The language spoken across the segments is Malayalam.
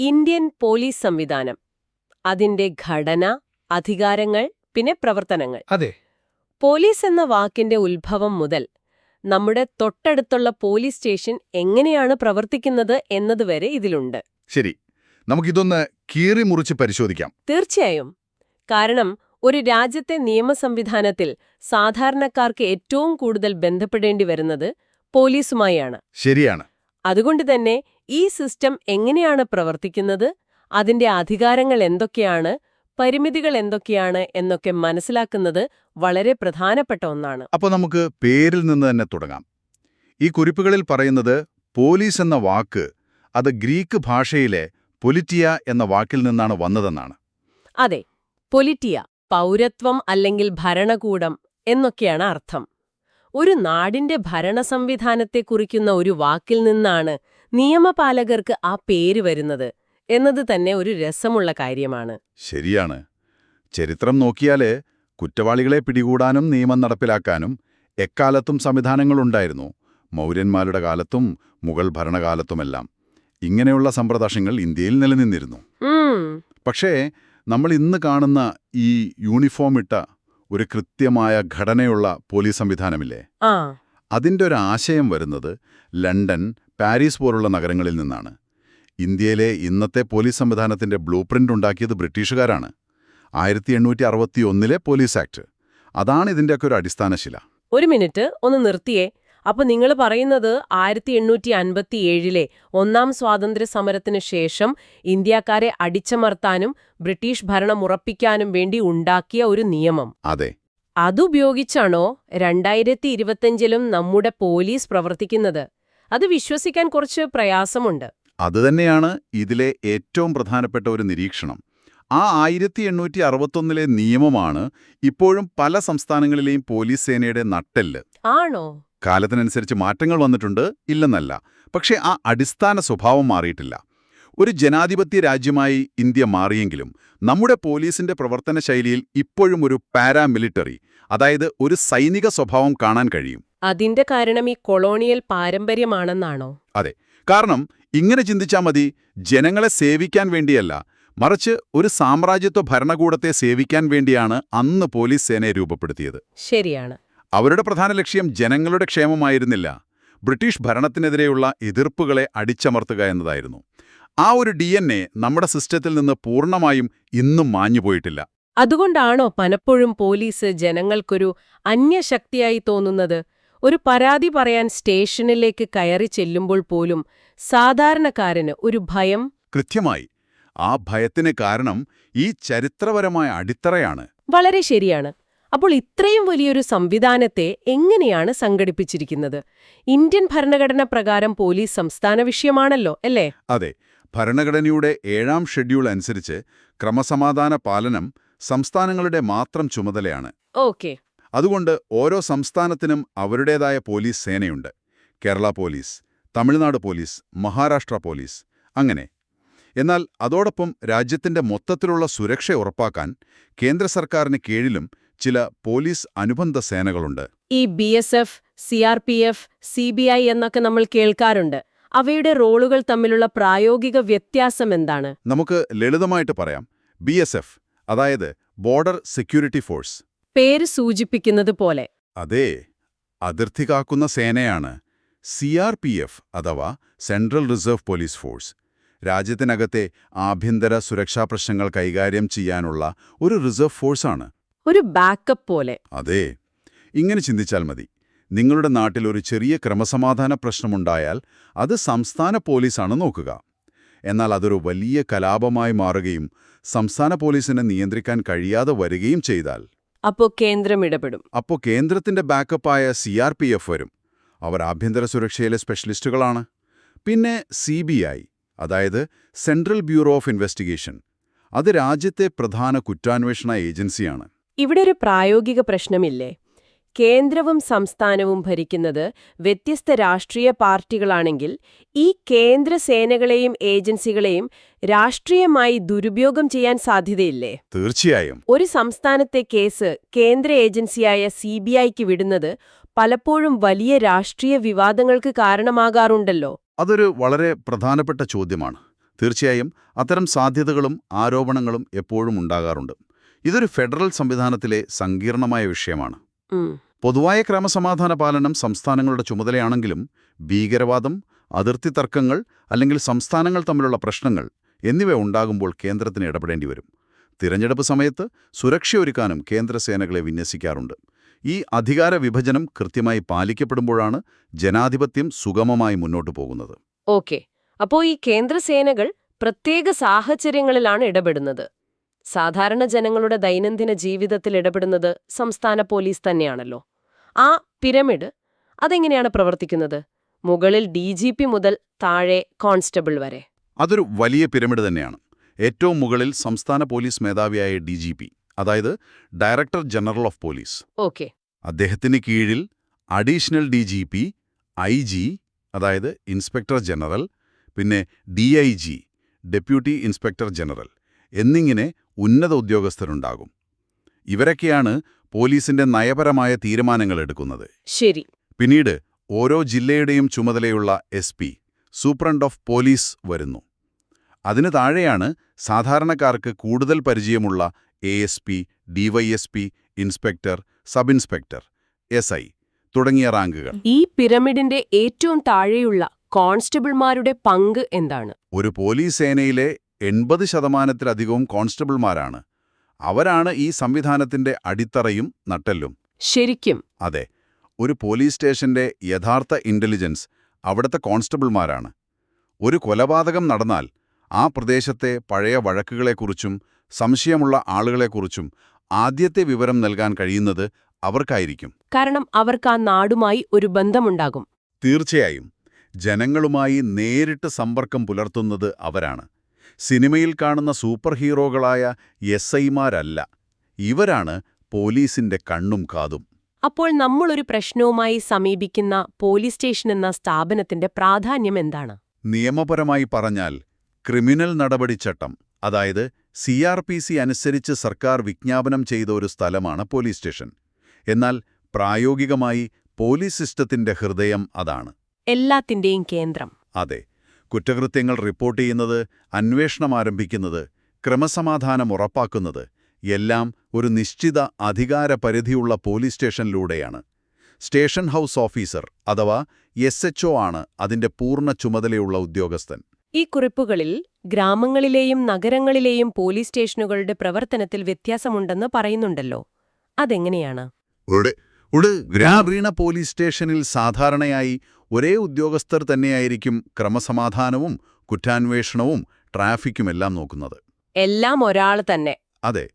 ഇന്ത്യൻ പോലീസ് സംവിധാനം അതിന്റെ ഘടന അധികാരങ്ങൾ പിന്നെ പ്രവർത്തനങ്ങൾ. അതെ. പോലീസ് എന്ന വാക്കിന്റെ ഉത്ഭവം മുതൽ നമ്മുടെ തൊട്ടടുത്തുള്ള പോലീസ് സ്റ്റേഷൻ എങ്ങനെയാണ് പ്രവർത്തിക്കുന്നത് എന്നതുവരെ ഇതിലുണ്ട്. ശരി. നമുക്കിതൊന്ന് കീറി മുറിച്ച് പരിശോധിക്കാം. തീർച്ചയായും. കാരണം ഒരു രാജ്യത്തെ നിയമസംവിധാനത്തിൽ സാധാരണക്കാർക്ക് ഏറ്റവും കൂടുതൽ ബന്ധപ്പെടേണ്ടി വരുന്നത് പോലീസുമായാണ്. ശരിയാണ്. അതുകൊണ്ട് തന്നെ ഈ സിസ്റ്റം എങ്ങനെയാണ് പ്രവർത്തിക്കുന്നത് അതിന്റെ അധികാരങ്ങൾ എന്തൊക്കെയാണ് പരിമിതികൾ എന്തൊക്കെയാണ് എന്നൊക്കെ മനസ്സിലാക്കുന്നത് വളരെ പ്രധാനപ്പെട്ട ഒന്നാണ്. അപ്പോൾ നമുക്ക് പേരിൽ നിന്ന് തന്നെ തുടങ്ങാം. ഈ കുറിപ്പുകളിൽ പറയുന്നത് പോലീസ് എന്ന വാക്ക് അത് ഗ്രീക്ക് ഭാഷയിലെ പൊലിറ്റിയ എന്ന വാക്കിൽ നിന്നാണ് വന്നതെന്നാണ്. അതെ പൊലിറ്റിയ പൗരത്വം അല്ലെങ്കിൽ ഭരണകൂടം എന്നൊക്കെയാണ് അർത്ഥം. ഒരു നാടിന്റെ ഭരണ സംവിധാനത്തെ കുറിക്കുന്ന ഒരു വാക്കിൽ നിന്നാണ് നിയമപാലകർക്ക് ആ പേര് വരുന്നത് എന്നത് തന്നെ ഒരു രസമുള്ള കാര്യമാണ്. ശരിയാണ്. ചരിത്രം നോക്കിയാൽ കുറ്റവാളികളെ പിടികൂടാനും നിയമം നടപ്പിലാക്കാനും എക്കാലത്തും സംവിധാനങ്ങളുണ്ടായിരുന്നു. മൗര്യന്മാരുടെ കാലത്തും മുഗൾ ഭരണകാലത്തുമെല്ലാം. ഇങ്ങനെയുള്ള സമ്പ്രദായങ്ങൾ ഇന്ത്യയിൽ നിലനിന്നിരുന്നു. പക്ഷേ നമ്മൾ ഇന്ന് കാണുന്ന ഈ യൂണിഫോം ഇട്ട ഒരു കൃത്യമായ ഘടനയുള്ള പോലീസ് സംവിധാനമില്ലേ? അതിന്റെ ഒരു ആശയം വരുന്നത് ലണ്ടൻ പാരീസ് പോലുള്ള നഗരങ്ങളിൽ നിന്നാണ്. ഇന്ത്യയിലെ ഇന്നത്തെ പോലീസ് സംവിധാനത്തിന്റെ ബ്ലൂ പ്രിന്റ് ഉണ്ടാക്കിയത് ബ്രിട്ടീഷുകാരാണ്. ആയിരത്തി എണ്ണൂറ്റി അറുപത്തി ഒന്നിലെ പോലീസ് ആക്ട്. അതാണ് ഇതിന്റെയൊക്കെ ഒരു അടിസ്ഥാനശില. ഒരു മിനിറ്റ് ഒന്ന് നിർത്തിയേ. അപ്പൊ നിങ്ങൾ പറയുന്നത് ആയിരത്തി എണ്ണൂറ്റി അൻപത്തി ഏഴിലെ ഒന്നാം സ്വാതന്ത്ര്യ സമരത്തിന് ശേഷം ഇന്ത്യക്കാരെ അടിച്ചമർത്താനും ബ്രിട്ടീഷ് ഭരണം ഉറപ്പിക്കാനും വേണ്ടി ഉണ്ടാക്കിയ ഒരു നിയമം. അതെ. അതുപയോഗിച്ചാണോ രണ്ടായിരത്തി ഇരുപത്തിയഞ്ചിലും നമ്മുടെ പോലീസ് പ്രവർത്തിക്കുന്നത്? അത് വിശ്വസിക്കാൻ കുറച്ച് പ്രയാസമുണ്ട്. അതുതന്നെയാണ് ഇതിലെ ഏറ്റവും പ്രധാനപ്പെട്ട ഒരു നിരീക്ഷണം. ആ ആയിരത്തി എണ്ണൂറ്റി അറുപത്തൊന്നിലെ നിയമമാണ് ഇപ്പോഴും പല സംസ്ഥാനങ്ങളിലെയും പോലീസ് സേനയുടെ നട്ടെല്ല്. ആണോ? കാലത്തിനനുസരിച്ച് മാറ്റങ്ങൾ വന്നിട്ടുണ്ട് ഇല്ലെന്നല്ല. പക്ഷേ ആ അടിസ്ഥാന സ്വഭാവം മാറിയിട്ടില്ല. ഒരു ജനാധിപത്യ രാജ്യമായി ഇന്ത്യ മാറിയെങ്കിലും നമ്മുടെ പോലീസിന്റെ പ്രവർത്തന ശൈലിയിൽ ഇപ്പോഴും ഒരു പാരാമിലിറ്ററി അതായത് ഒരു സൈനിക സ്വഭാവം കാണാൻ കഴിയും. അതിന്റെ കാരണം ഈ കൊളോണിയൽ പാരമ്പര്യമാണെന്നാണോ? അതെ. കാരണം ഇങ്ങനെ ചിന്തിച്ചാൽ മതി ജനങ്ങളെ സേവിക്കാൻ വേണ്ടിയല്ല മറിച്ച് ഒരു സാമ്രാജ്യത്വ ഭരണകൂടത്തെ സേവിക്കാൻ വേണ്ടിയാണ് അന്ന് പോലീസ് സേനയെ രൂപപ്പെടുത്തിയത്. ശരിയാണ്. അവരുടെ പ്രധാന ലക്ഷ്യം ജനങ്ങളുടെ ക്ഷേമമായിരുന്നില്ല. ബ്രിട്ടീഷ് ഭരണത്തിനെതിരെയുള്ള എതിർപ്പുകളെ അടിച്ചമർത്തുക എന്നതായിരുന്നു. ആ ഒരു ഡി നമ്മുടെ സിസ്റ്റത്തിൽ നിന്ന് പൂർണമായും ഇന്നും മാഞ്ഞുപോയിട്ടില്ല. അതുകൊണ്ടാണോ പലപ്പോഴും പോലീസ് ജനങ്ങൾക്കൊരു അന്യശക്തിയായി തോന്നുന്നത്? ഒരു പരാതി പറയാൻ സ്റ്റേഷനിലേക്ക് കയറി ചെല്ലുമ്പോൾ പോലും സാധാരണക്കാരന് ഒരു ഭയം? കൃത്യമായി. ആ ഭയത്തിന് കാരണം ഈ ചരിത്രപരമായ അടിത്തറയാണ്. വളരെ ശരിയാണ്. അപ്പോൾ ഇത്രയും വലിയൊരു സംവിധാനത്തെ എങ്ങനെയാണ് സംഘടിപ്പിച്ചിരിക്കുന്നത്? ഇന്ത്യൻ ഭരണഘടന പ്രകാരം പോലീസ് സംസ്ഥാന വിഷയമാണല്ലോ അല്ലേ? അതെ. ഭരണഘടനയുടെ ഏഴാം ഷെഡ്യൂൾ അനുസരിച്ച് ക്രമസമാധാന പാലനം സംസ്ഥാനങ്ങളുടെ മാത്രം ചുമതലയാണ്. ഓക്കെ. അതുകൊണ്ട് ഓരോ സംസ്ഥാനത്തിനും അവരുടേതായ police സേനയുണ്ട്. Kerala police Tamil Nadu police Maharashtra police അങ്ങനെ. എന്നാൽ അതോടൊപ്പം രാജ്യത്തിന്റെ മൊത്തത്തിലുള്ള സുരക്ഷ ഉറപ്പാക്കാൻ കേന്ദ്ര സർക്കാരിന് കീഴിലും ചില പോലീസ് അനുബന്ധ സേനകളുണ്ട്. ഈ B S F C R P F C B I എന്നൊക്കെ നമ്മൾ കേൾക്കാറുണ്ട്. അവയുടെ റോളുകൾ തമ്മിലുള്ള പ്രായോഗിക വ്യത്യാസം എന്താണ്? നമുക്ക് ലളിതമായിട്ട് പറയാം. ബി എസ് എഫ് അതായത് ബോർഡർ സെക്യൂരിറ്റി ഫോഴ്സ് പേര് സൂചിപ്പിക്കുന്നത് പോലെ. അതെ അതിർത്തി കാക്കുന്ന സേനയാണ് സി ആർ പി എഫ് അഥവാ സെൻട്രൽ റിസർവ് പോലീസ് ഫോഴ്സ് രാജ്യത്തിനകത്തെ ആഭ്യന്തര സുരക്ഷാ പ്രശ്നങ്ങൾ കൈകാര്യം ചെയ്യാനുള്ള ഒരു റിസർവ് ഫോഴ്സാണ് ഒരു ബാക്കപ്പ് പോലെ. അതെ. ഇങ്ങനെ ചിന്തിച്ചാൽ മതി. നിങ്ങളുടെ നാട്ടിൽ ഒരു ചെറിയ ക്രമസമാധാന പ്രശ്നമുണ്ടായാൽ അത് സംസ്ഥാന പോലീസാണ് നോക്കുക. എന്നാൽ അതൊരു വലിയ കലാപമായി മാറുകയും സംസ്ഥാന പോലീസിനെ നിയന്ത്രിക്കാൻ കഴിയാതെ വരികയും ചെയ്താൽ. അപ്പോ കേന്ദ്രം ഇടപെടും. അപ്പോൾ കേന്ദ്രത്തിന്റെ ബാക്കപ്പായ സി ആർ പി എഫ് വരും. അവർ ആഭ്യന്തര സുരക്ഷയിലെ സ്പെഷ്യലിസ്റ്റുകളാണ് പിന്നെ സി ബി ഐ അതായത് സെൻട്രൽ ബ്യൂറോ ഓഫ് ഇൻവെസ്റ്റിഗേഷൻ അത് രാജ്യത്തെ പ്രധാന കുറ്റാന്വേഷണ ഏജൻസിയാണ്. ഇവിടെ ഒരു പ്രായോഗിക പ്രശ്നമില്ലേ? കേന്ദ്രവും സംസ്ഥാനവും ഭരിക്കുന്നത് വ്യത്യസ്ത രാഷ്ട്രീയ പാർട്ടികളാണെങ്കിൽ ഈ കേന്ദ്ര സേനകളെയും ഏജൻസികളെയും രാഷ്ട്രീയമായി ദുരുപയോഗം ചെയ്യാൻ സാധ്യതയില്ലേ? തീർച്ചയായും. ഒരു സംസ്ഥാനത്തെ കേസ് കേന്ദ്ര ഏജൻസിയായ സി ബി ഐക്ക് വിടുന്നത് പലപ്പോഴും വലിയ രാഷ്ട്രീയ വിവാദങ്ങൾക്ക് കാരണമാകാറുണ്ടല്ലോ. അതൊരു വളരെ പ്രധാനപ്പെട്ട ചോദ്യമാണ്. തീർച്ചയായും അത്തരം സാധ്യതകളും ആരോപണങ്ങളും എപ്പോഴും ഉണ്ടാകാറുണ്ട്. ഇതൊരു ഫെഡറൽ സംവിധാനത്തിലെ സങ്കീർണമായ വിഷയമാണ്. പൊതുവായ ക്രമസമാധാന പാലനം സംസ്ഥാനങ്ങളുടെ ചുമതലയാണെങ്കിലും ഭീകരവാദം അതിർത്തി തർക്കങ്ങൾ അല്ലെങ്കിൽ സംസ്ഥാനങ്ങൾ തമ്മിലുള്ള പ്രശ്നങ്ങൾ എന്നിവ ഉണ്ടാകുമ്പോൾ കേന്ദ്രത്തിന് ഇടപെടേണ്ടി വരും. തിരഞ്ഞെടുപ്പ് സമയത്ത് സുരക്ഷയൊരുക്കാനും കേന്ദ്രസേനകളെ വിന്യസിക്കാറുണ്ട്. ഈ അധികാര വിഭജനം കൃത്യമായി പാലിക്കപ്പെടുമ്പോഴാണ് ജനാധിപത്യം സുഗമമായി മുന്നോട്ടു പോകുന്നത്. ഓക്കെ. അപ്പോൾ ഈ കേന്ദ്രസേനകൾ പ്രത്യേക സാഹചര്യങ്ങളിലാണ് ഇടപെടുന്നത്. സാധാരണ ജനങ്ങളുടെ ദൈനംദിന ജീവിതത്തിൽ ഇടപെടുന്നത് സംസ്ഥാന പോലീസ് തന്നെയാണല്ലോ. ആ പിരമിഡ് അതെങ്ങനെയാണ് പ്രവർത്തിക്കുന്നത്? മുകളിൽ ഡി ജി പി മുതൽ താഴെ കോൺസ്റ്റബിൾ വരെ. അതൊരു വലിയ പിരമിഡ് തന്നെയാണ്. ഏറ്റവും മുകളിൽ സംസ്ഥാന പോലീസ് മേധാവിയായ ഡി ജി പി അതായത് director general of police. Okay. അദ്ദേഹത്തിന് കീഴിൽ additional D G P I G അതായത് ഇൻസ്പെക്ടർ ജനറൽ പിന്നെ D I G deputy inspector general എന്നിങ്ങനെ ഉന്നത ഉദ്യോഗസ്ഥരുണ്ടാകും. ഇവരൊക്കെയാണ് പോലീസിന്റെ നയപരമായ തീരുമാനങ്ങൾ എടുക്കുന്നത്. ശരി. പിന്നീട് ഓരോ ജില്ലയുടെയും ചുമതലയുള്ള S P superintendent of police വരുന്നു. അതിനു താഴെയാണ് സാധാരണക്കാർക്ക് കൂടുതൽ പരിചയമുള്ള A S P DYSP inspector sub inspector S I തുടങ്ങിയ റാങ്കുകൾ. ഈ പിരമിഡിന്റെ ഏറ്റവും താഴെയുള്ള കോൺസ്റ്റബിൾമാരുടെ പങ്ക് എന്താണ്? ഒരു പോലീസ് സേനയിലെ എൺപത് ശതമാനത്തിലധികവും കോൺസ്റ്റബിൾമാരാണ്. അവരാണ് ഈ സംവിധാനത്തിന്റെ അടിത്തറയും നട്ടെല്ലും. ശരിക്കും. അതെ ഒരു പോലീസ് സ്റ്റേഷന്റെ യഥാർത്ഥ ഇന്റലിജൻസ് അവിടുത്തെ കോൺസ്റ്റബിൾമാരാണ്. ഒരു കൊലപാതകം നടന്നാൽ ആ പ്രദേശത്തെ പഴയ വഴക്കുകളെക്കുറിച്ചും സംശയമുള്ള ആളുകളെക്കുറിച്ചും ആദ്യത്തെ വിവരം നൽകാൻ കഴിയുന്നത് അവർക്കായിരിക്കും. കാരണം അവർക്ക് ആ നാടുമായി ഒരു ബന്ധമുണ്ടാകും. തീർച്ചയായും ജനങ്ങളുമായി നേരിട്ട് സമ്പർക്കം പുലർത്തുന്നത് അവരാണ്. സിനിമയിൽ കാണുന്ന സൂപ്പർ ഹീറോകളായ എസ് ഐമാരല്ല. ഇവരാണ് പോലീസിന്റെ കണ്ണും കാതും. അപ്പോൾ നമ്മളൊരു പ്രശ്നവുമായി സമീപിക്കുന്ന പോലീസ് സ്റ്റേഷൻ എന്ന സ്ഥാപനത്തിന്റെ പ്രാധാന്യം എന്താണ്? നിയമപരമായി പറഞ്ഞാൽ ക്രിമിനൽ നടപടിച്ചട്ടം അതായത് സി ആർ പി സി അനുസരിച്ച് സർക്കാർ വിജ്ഞാപനം ചെയ്ത ഒരു സ്ഥലമാണ് പോലീസ് സ്റ്റേഷൻ. എന്നാൽ പ്രായോഗികമായി പോലീസ് സിസ്റ്റത്തിന്റെ ഹൃദയം അതാണ്. എല്ലാത്തിന്റെയും കേന്ദ്രം. അതെ. കുറ്റകൃത്യങ്ങൾ റിപ്പോർട്ട് ചെയ്യുന്നത് അന്വേഷണം ആരംഭിക്കുന്നത് ക്രമസമാധാനം ഉറപ്പാക്കുന്നത് എല്ലാം ഒരു നിശ്ചിത അധികാര പരിധിയുള്ള പോലീസ് സ്റ്റേഷനിലൂടെയാണ്. സ്റ്റേഷൻ ഹൗസ് ഓഫീസർ അഥവാ എസ് എച്ച് ആണ് അതിന്റെ പൂർണ ചുമതലയുള്ള ഉദ്യോഗസ്ഥൻ. ഈ കുറിപ്പുകളിൽ ഗ്രാമങ്ങളിലെയും നഗരങ്ങളിലെയും പോലീസ് സ്റ്റേഷനുകളുടെ പ്രവർത്തനത്തിൽ വ്യത്യാസമുണ്ടെന്ന് പറയുന്നുണ്ടല്ലോ. അതെങ്ങനെയാണ്? ഒരു ഗ്രാമീണ പോലീസ് സ്റ്റേഷനിൽ സാധാരണയായി ഒരേ ഉദ്യോഗസ്ഥർ തന്നെയായിരിക്കും ക്രമസമാധാനവും കുറ്റാന്വേഷണവും ട്രാഫിക്കുമെല്ലാം നോക്കുന്നത്. എല്ലാം ഒരാൾ തന്നെ. അതെ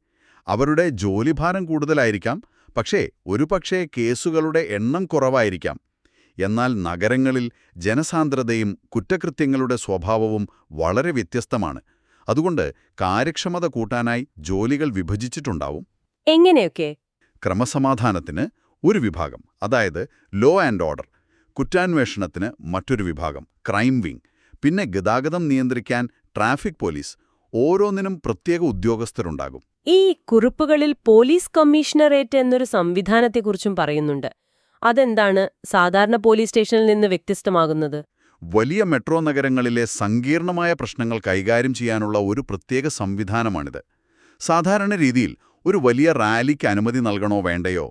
അവരുടെ ജോലിഭാരം കൂടുതലായിരിക്കാം പക്ഷേ ഒരുപക്ഷേ കേസുകളുടെ എണ്ണം കുറവായിരിക്കാം. എന്നാൽ നഗരങ്ങളിൽ ജനസാന്ദ്രതയും കുറ്റകൃത്യങ്ങളുടെ സ്വഭാവവും വളരെ വ്യത്യസ്തമാണ്. അതുകൊണ്ട് കാര്യക്ഷമത കൂട്ടാനായി ജോലികൾ വിഭജിച്ചിട്ടുണ്ടാവും. എങ്ങനെയൊക്കെ? ക്രമസമാധാനത്തിന് ഒരു വിഭാഗം അതായത് ലോ ആൻഡ് ഓർഡർ കുറ്റാന്വേഷണത്തിന് മറ്റൊരു വിഭാഗം ക്രൈം വിങ് പിന്നെ ഗതാഗതം നിയന്ത്രിക്കാൻ ട്രാഫിക് പോലീസ് ഓരോന്നിനും പ്രത്യേക ഉദ്യോഗസ്ഥരുണ്ടാകും. ഈ കുറിപ്പുകളിൽ പോലീസ് കമ്മീഷണറേറ്റ് എന്നൊരു സംവിധാനത്തെക്കുറിച്ചും പറയുന്നുണ്ട്. അതെന്താണ്? സാധാരണ പോലീസ് സ്റ്റേഷനിൽ നിന്ന് വ്യത്യസ്തമാകുന്നത്? വലിയ മെട്രോ നഗരങ്ങളിലെ സങ്കീർണമായ പ്രശ്നങ്ങൾ കൈകാര്യം ചെയ്യാനുള്ള ഒരു പ്രത്യേക സംവിധാനമാണിത്. സാധാരണ രീതിയിൽ ഒരു വലിയ റാലിക്ക് അനുമതി നൽകണോ വേണ്ടയോ?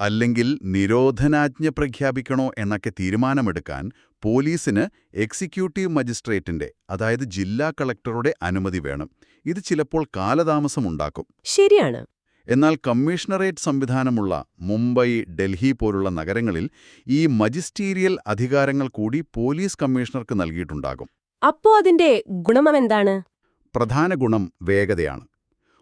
അല്ലെങ്കിൽ നിരോധനാജ്ഞ പ്രഖ്യാപിക്കണോ എന്നൊക്കെ തീരുമാനമെടുക്കാൻ പോലീസിന് എക്സിക്യൂട്ടീവ് മജിസ്ട്രേറ്റിന്റെ അതായത് ജില്ലാ കളക്ടറുടെ അനുമതി വേണം. ഇത് ചിലപ്പോൾ കാലതാമസമുണ്ടാക്കും ശരിയാണ്. എന്നാൽ കമ്മീഷണറേറ്റ് സംവിധാനമുള്ള മുംബൈ ഡൽഹി പോലുള്ള നഗരങ്ങളിൽ ഈ മജിസ്റ്റീരിയൽ അധികാരങ്ങൾ കൂടി പോലീസ് കമ്മീഷണർക്ക് നൽകിയിട്ടുണ്ടാകും. അപ്പോ അതിന്റെ ഗുണമെന്താണ് പ്രധാന ഗുണം വേഗതയാണ്.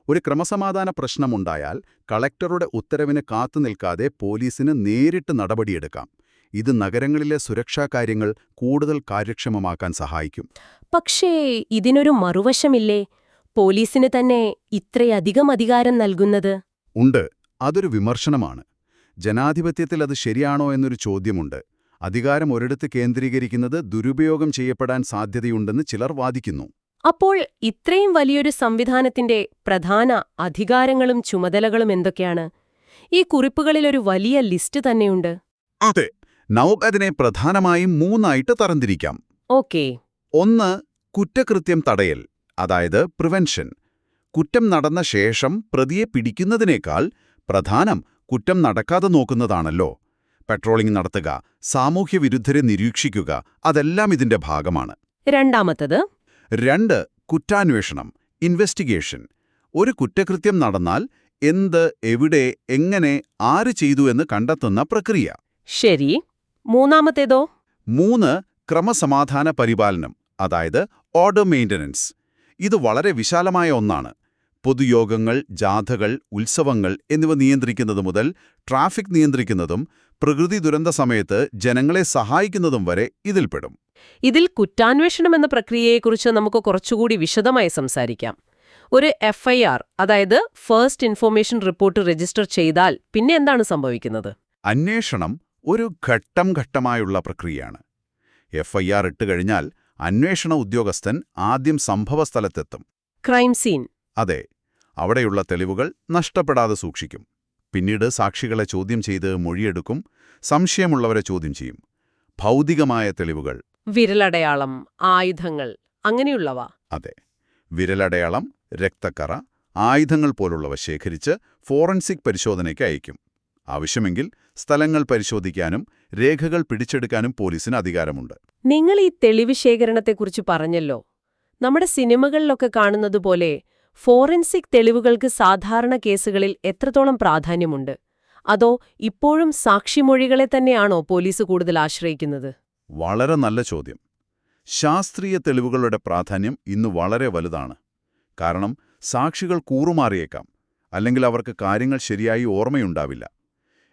ഒരു ക്രമസമാധാന പ്രശ്നമുണ്ടായാൽ കളക്ടറുടെ ഉത്തരവിന് കാത്തുനിൽക്കാതെ പോലീസിന് നേരിട്ട് നടപടിയെടുക്കാം. ഇത് നഗരങ്ങളിലെ സുരക്ഷാ കാര്യങ്ങൾ കൂടുതൽ കാര്യക്ഷമമാക്കാൻ സഹായിക്കും. പക്ഷേ ഇതിനൊരു മറുവശമില്ലേ? പോലീസിന് തന്നെ ഇത്രയധികം അധികാരം നൽകുന്നത്? ഉണ്ട്. അതൊരു വിമർശനമാണ്. ജനാധിപത്യത്തിൽ അത് ശരിയാണോ എന്നൊരു ചോദ്യമുണ്ട്. അധികാരം ഒരിടത്ത് കേന്ദ്രീകരിക്കുന്നത് ദുരുപയോഗം ചെയ്യപ്പെടാൻ സാധ്യതയുണ്ടെന്ന് ചിലർ വാദിക്കുന്നു. അപ്പോൾ ഇത്രയും വലിയൊരു സംവിധാനത്തിന്റെ പ്രധാന അധികാരങ്ങളും ചുമതലകളും എന്തൊക്കെയാണ്? ഈ കുറിപ്പുകളിൽ ഒരു വലിയ ലിസ്റ്റ് തന്നെയുണ്ട്. അതെ നൗബ് അതിനെ പ്രധാനമായും മൂന്നായിട്ട് തരംതിരിക്കാം. ഓക്കെ. ഒന്ന് കുറ്റകൃത്യം തടയൽ അതായത് പ്രിവെൻഷൻ. കുറ്റം നടന്ന ശേഷം പ്രതിയെ പിടിക്കുന്നതിനേക്കാൾ പ്രധാനം കുറ്റം നടക്കാതെ നോക്കുന്നതാണല്ലോ. പെട്രോളിംഗ് നടത്തുക സാമൂഹ്യവിരുദ്ധരെ നിരീക്ഷിക്കുക അതെല്ലാം ഇതിന്റെ ഭാഗമാണ്. രണ്ടാമത്തത് രണ്ട് കുറ്റാന്വേഷണം ഇൻവെസ്റ്റിഗേഷൻ ഒരു കുറ്റകൃത്യം നടന്നാൽ എന്ത് എവിടെ എങ്ങനെ ആര് ചെയ്തു എന്ന് കണ്ടെത്തുന്ന പ്രക്രിയ. ശരി. മൂന്നാമത്തേതോ? മൂന്ന് ക്രമസമാധാന പരിപാലനം അതായത് ഓർഡർ മെയിന്റനൻസ് ഇത് വളരെ വിശാലമായ ഒന്നാണ്. പൊതുയോഗങ്ങൾ ജാഥകൾ ഉത്സവങ്ങൾ എന്നിവ നിയന്ത്രിക്കുന്നത് മുതൽ ട്രാഫിക് നിയന്ത്രിക്കുന്നതും പ്രകൃതി ദുരന്ത സമയത്ത് ജനങ്ങളെ സഹായിക്കുന്നതും വരെ ഇതിൽപ്പെടും. ഇതിൽ കുറ്റാന്വേഷണം എന്ന പ്രക്രിയയെക്കുറിച്ച് നമുക്ക് കുറച്ചുകൂടി വിശദമായി സംസാരിക്കാം. ഒരു എഫ്ഐആർ അതായത് ഫസ്റ്റ് ഇൻഫോർമേഷൻ റിപ്പോർട്ട് രജിസ്റ്റർ ചെയ്താൽ പിന്നെ എന്താണ് സംഭവിക്കുന്നത്? അന്വേഷണം ഒരു ഘട്ടം ഘട്ടമായുള്ള പ്രക്രിയയാണ്. എഫ്ഐആർ ഇട്ട് കഴിഞ്ഞാൽ അന്വേഷണ ഉദ്യോഗസ്ഥൻ ആദ്യം സംഭവസ്ഥലത്തെത്തും ക്രൈം സീൻ അതെ അവിടെയുള്ള തെളിവുകൾ നഷ്ടപ്പെടാതെ സൂക്ഷിക്കും. പിന്നീട് സാക്ഷികളെ ചോദ്യം ചെയ്ത് മൊഴിയെടുക്കും സംശയമുള്ളവരെ ചോദ്യം ചെയ്യും. ഭൗതികമായ തെളിവുകൾ വിരലടയാളം ആയുധങ്ങൾ അങ്ങനെയുള്ളവ. അതെ. വിരലടയാളം രക്തക്കറ ആയുധങ്ങൾ പോലുള്ളവ ശേഖരിച്ച് ഫോറൻസിക് പരിശോധനയ്ക്ക് അയക്കും ആവശ്യമെങ്കിൽ സ്ഥലങ്ങൾ പരിശോധിക്കാനും രേഖകൾ പിടിച്ചെടുക്കാനും പോലീസിന് അധികാരമുണ്ട്. നിങ്ങൾ ഈ തെളിവ് ശേഖരണത്തെക്കുറിച്ച് പറഞ്ഞല്ലോ. നമ്മുടെ സിനിമകളിലൊക്കെ കാണുന്നതുപോലെ ഫോറൻസിക് തെളിവുകൾക്ക് സാധാരണ കേസുകളിൽ എത്രത്തോളം പ്രാധാന്യമുണ്ട്? അതോ ഇപ്പോഴും സാക്ഷിമൊഴികളെ തന്നെയാണോ പോലീസ് കൂടുതൽ ആശ്രയിക്കുന്നത്? വളരെ നല്ല ചോദ്യം. ശാസ്ത്രീയ തെളിവുകളുടെ പ്രാധാന്യം ഇന്ന് വളരെ വലുതാണ്. കാരണം സാക്ഷികൾ കൂറുമാറിയേക്കാം അല്ലെങ്കിൽ അവർക്ക് കാര്യങ്ങൾ ശരിയായി ഓർമ്മയുണ്ടാവില്ല.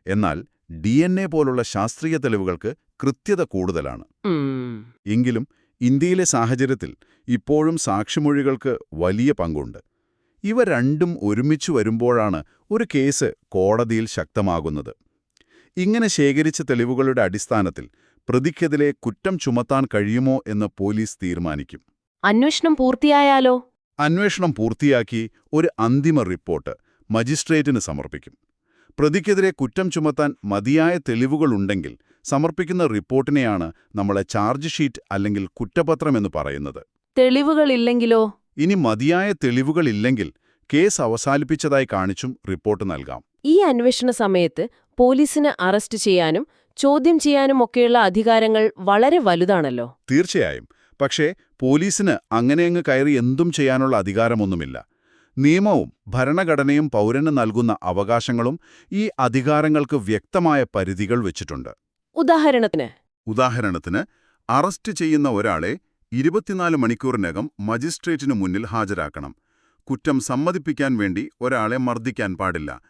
എന്നാൽ ഡി പോലുള്ള ശാസ്ത്രീയ തെളിവുകൾക്ക് കൃത്യത കൂടുതലാണ്. എങ്കിലും ഇന്ത്യയിലെ സാഹചര്യത്തിൽ ഇപ്പോഴും സാക്ഷിമൊഴികൾക്ക് വലിയ പങ്കുണ്ട്. ഇവ രണ്ടും ഒരുമിച്ച് വരുമ്പോഴാണ് ഒരു കേസ് കോടതിയിൽ ശക്തമാകുന്നത്. ഇങ്ങനെ ശേഖരിച്ച തെളിവുകളുടെ അടിസ്ഥാനത്തിൽ പ്രതിക്കെതിരെ കുറ്റം ചുമത്താൻ കഴിയുമോ എന്ന് പോലീസ് തീരുമാനിക്കും. അന്വേഷണം പൂർത്തിയായാലോ? അന്വേഷണം പൂർത്തിയാക്കി ഒരു അന്തിമ റിപ്പോർട്ട് മജിസ്ട്രേറ്റിന് സമർപ്പിക്കും. പ്രതിക്കെതിരെ കുറ്റം ചുമത്താൻ മതിയായ തെളിവുകളുണ്ടെങ്കിൽ സമർപ്പിക്കുന്ന റിപ്പോർട്ടിനെയാണ് നമ്മളെ ചാർജ് ഷീറ്റ് അല്ലെങ്കിൽ കുറ്റപത്രമെന്ന് പറയുന്നത്. തെളിവുകളില്ലെങ്കിലോ? ഇനി മതിയായ തെളിവുകളില്ലെങ്കിൽ കേസ് അവസാനിപ്പിച്ചതായി കാണിച്ചും റിപ്പോർട്ട് നൽകാം. ഈ അന്വേഷണ സമയത്ത് പോലീസിന് അറസ്റ്റ് ചെയ്യാനും ചോദ്യം ചെയ്യാനും ഒക്കെയുള്ള അധികാരങ്ങൾ വളരെ വലുതാണല്ലോ. തീർച്ചയായും. പക്ഷേ പോലീസിന് അങ്ങനെയങ്ങ് കയറി എന്തും ചെയ്യാനുള്ള അധികാരമൊന്നുമില്ല. നിയമവും ഭരണഘടനയും പൗരന് നൽകുന്ന അവകാശങ്ങളും ഈ അധികാരങ്ങൾക്ക് വ്യക്തമായ പരിധികൾ വെച്ചിട്ടുണ്ട്. ഉദാഹരണത്തിന്? ഉദാഹരണത്തിന് അറസ്റ്റ് ചെയ്യുന്ന ഒരാളെ ഇരുപത്തിനാല് മണിക്കൂറിനകം മജിസ്ട്രേറ്റിനു മുന്നിൽ ഹാജരാക്കണം. കുറ്റം സമ്മതിപ്പിക്കാൻ വേണ്ടി ഒരാളെ മർദ്ദിക്കാൻ പാടില്ല.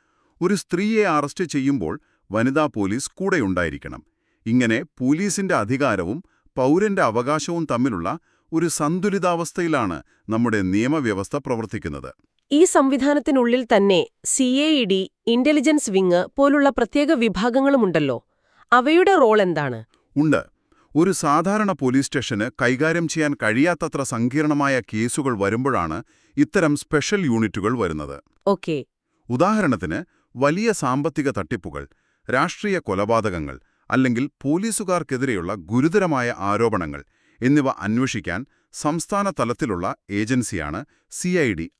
ഒരു സ്ത്രീയെ അറസ്റ്റ് ചെയ്യുമ്പോൾ വനിതാ പോലീസ് കൂടെയുണ്ടായിരിക്കണം. ഇങ്ങനെ പോലീസിന്റെ അധികാരവും പൗരന്റെ അവകാശവും തമ്മിലുള്ള ഒരു സന്തുലിതാവസ്ഥയിലാണ് നമ്മുടെ നിയമവ്യവസ്ഥ പ്രവർത്തിക്കുന്നത്. ഈ സംവിധാനത്തിനുള്ളിൽ തന്നെ C A E D intelligence wing പോലുള്ള പ്രത്യേക വിഭാഗങ്ങളുമുണ്ടല്ലോ. അവയുടെ റോൾ എന്താണ്? ഉണ്ട്. ഒരു സാധാരണ പോലീസ് സ്റ്റേഷന് കൈകാര്യം ചെയ്യാൻ കഴിയാത്തത്ര സങ്കീർണമായ കേസുകൾ വരുമ്പോഴാണ് ഇത്തരം സ്പെഷ്യൽ യൂണിറ്റുകൾ വരുന്നത്. ഓക്കെ. ഉദാഹരണത്തിന് വലിയ സാമ്പത്തിക തട്ടിപ്പുകൾ രാഷ്ട്രീയ കൊലപാതകങ്ങൾ അല്ലെങ്കിൽ പോലീസുകാർക്കെതിരെയുള്ള ഗുരുതരമായ ആരോപണങ്ങൾ എന്നിവ അന്വേഷിക്കാൻ സംസ്ഥാന തലത്തിലുള്ള ഏജൻസിയാണ് സി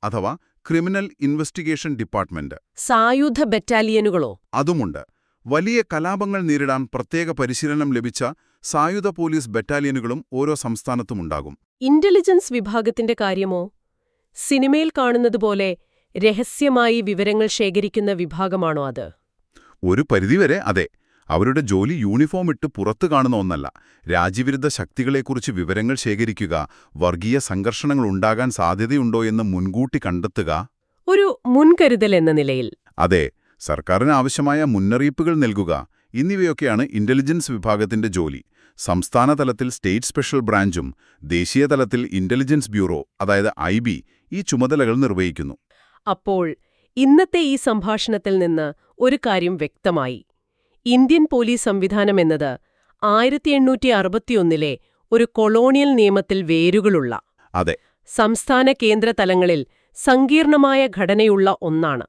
അഥവാ ക്രിമിനൽ ഇൻവെസ്റ്റിഗേഷൻ ഡിപ്പാർട്ട്മെന്റ്. സായുധ ബറ്റാലിയനുകളോ? അതുമുണ്ട്. വലിയ കലാപങ്ങൾ നേരിടാൻ പ്രത്യേക പരിശീലനം ലഭിച്ച സായുധ പോലീസ് ബറ്റാലിയനുകളും ഓരോ സംസ്ഥാനത്തുമുണ്ടാകും. ഇന്റലിജൻസ് വിഭാഗത്തിന്റെ കാര്യമോ? സിനിമയിൽ കാണുന്നതുപോലെ രഹസ്യമായി വിവരങ്ങൾ ശേഖരിക്കുന്ന വിഭാഗമാണോ അത്? ഒരു പരിധിവരെ അതെ അവരുടെ ജോലി യൂണിഫോം ഇട്ട് പുറത്തു കാണുന്ന ഒന്നല്ല. രാജ്യവിരുദ്ധ ശക്തികളെക്കുറിച്ച് വിവരങ്ങൾ ശേഖരിക്കുക വർഗീയ സംഘർഷങ്ങൾ ഉണ്ടാകാൻ സാധ്യതയുണ്ടോ എന്ന് മുൻകൂട്ടി കണ്ടെത്തുക. ഒരു മുൻകരുതൽ എന്ന നിലയിൽ. അതെ സർക്കാരിന് ആവശ്യമായ മുന്നറിയിപ്പുകൾ നൽകുക എന്നിവയൊക്കെയാണ് ഇന്റലിജൻസ് വിഭാഗത്തിന്റെ ജോലി. സംസ്ഥാന തലത്തിൽ സ്റ്റേറ്റ് സ്പെഷ്യൽ ബ്രാഞ്ചും ദേശീയ തലത്തിൽ ഇന്റലിജൻസ് ബ്യൂറോ അതായത് ഐ ഈ ചുമതലകൾ നിർവഹിക്കുന്നു. അപ്പോൾ ഇന്നത്തെ ഈ സംഭാഷണത്തിൽ നിന്ന് ഒരു കാര്യം വ്യക്തമായി. ഇന്ത്യൻ പോലീസ് സംവിധാനം എന്നത് ആയിരത്തി എണ്ണൂറ്റി അറുപത്തിയൊന്നിലെ ഒരു കൊളോണിയൽ നിയമത്തിൽ വേരുകളുള്ള അതെ. സംസ്ഥാന കേന്ദ്ര തലങ്ങളിൽ സങ്കീർണമായ ഘടനയുള്ള ഒന്നാണ്.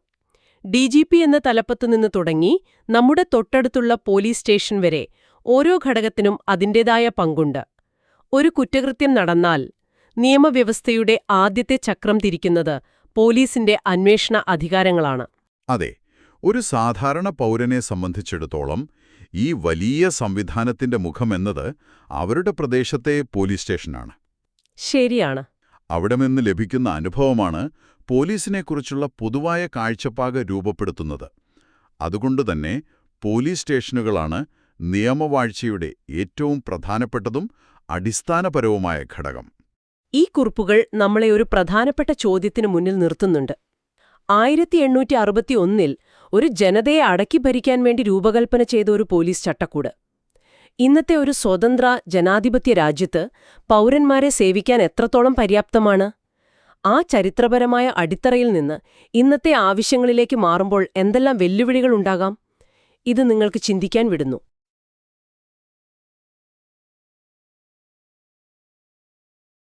ഡി ജി പി എന്ന തലപ്പത്തുനിന്ന് തുടങ്ങി നമ്മുടെ തൊട്ടടുത്തുള്ള പോലീസ് സ്റ്റേഷൻ വരെ ഓരോ ഘടകത്തിനും അതിന്റെതായ പങ്കുണ്ട്. ഒരു കുറ്റകൃത്യം നടന്നാൽ നിയമവ്യവസ്ഥയുടെ ആദ്യത്തെ ചക്രം തിരിക്കുന്നത് പോലീസിന്റെ അന്വേഷണ അധികാരങ്ങളാണ്. അതെ ഒരു സാധാരണ പൗരനെ സംബന്ധിച്ചിടത്തോളം ഈ വലിയ സംവിധാനത്തിന്റെ മുഖമെന്നത് അവരുടെ പ്രദേശത്തെ പോലീസ് സ്റ്റേഷനാണ്. ശരിയാണ്. അവിടെ നിന്ന് ലഭിക്കുന്ന അനുഭവമാണ് പോലീസിനെക്കുറിച്ചുള്ള പൊതുവായ കാഴ്ചപ്പാട് രൂപപ്പെടുത്തുന്നത്. അതുകൊണ്ടുതന്നെ പോലീസ് സ്റ്റേഷനുകളാണ് നിയമവാഴ്ചയുടെ ഏറ്റവും പ്രധാനപ്പെട്ടതും അടിസ്ഥാനപരവുമായ ഘടകം. ഈ കുറിപ്പുകൾ നമ്മളെ ഒരു പ്രധാനപ്പെട്ട ചോദ്യത്തിന് മുന്നിൽ നിർത്തുന്നുണ്ട്. ആയിരത്തി എണ്ണൂറ്റി അറുപത്തി ഒന്നിൽ ഒരു ജനതയെ അടക്കി ഭരിക്കാൻ വേണ്ടി രൂപകൽപ്പന ചെയ്ത ഒരു പോലീസ് ചട്ടക്കൂട്. ഇന്നത്തെ ഒരു സ്വതന്ത്ര ജനാധിപത്യ രാജ്യത്ത് പൗരന്മാരെ സേവിക്കാൻ എത്രത്തോളം പര്യാപ്തമാണ്? ആ ചരിത്രപരമായ അടിത്തറയിൽ നിന്ന് ഇന്നത്തെ ആവശ്യങ്ങളിലേക്ക് മാറുമ്പോൾ എന്തെല്ലാം വെല്ലുവിളികളുണ്ടാകാം ഇത് നിങ്ങൾക്ക് ചിന്തിക്കാൻ വിടുന്നു.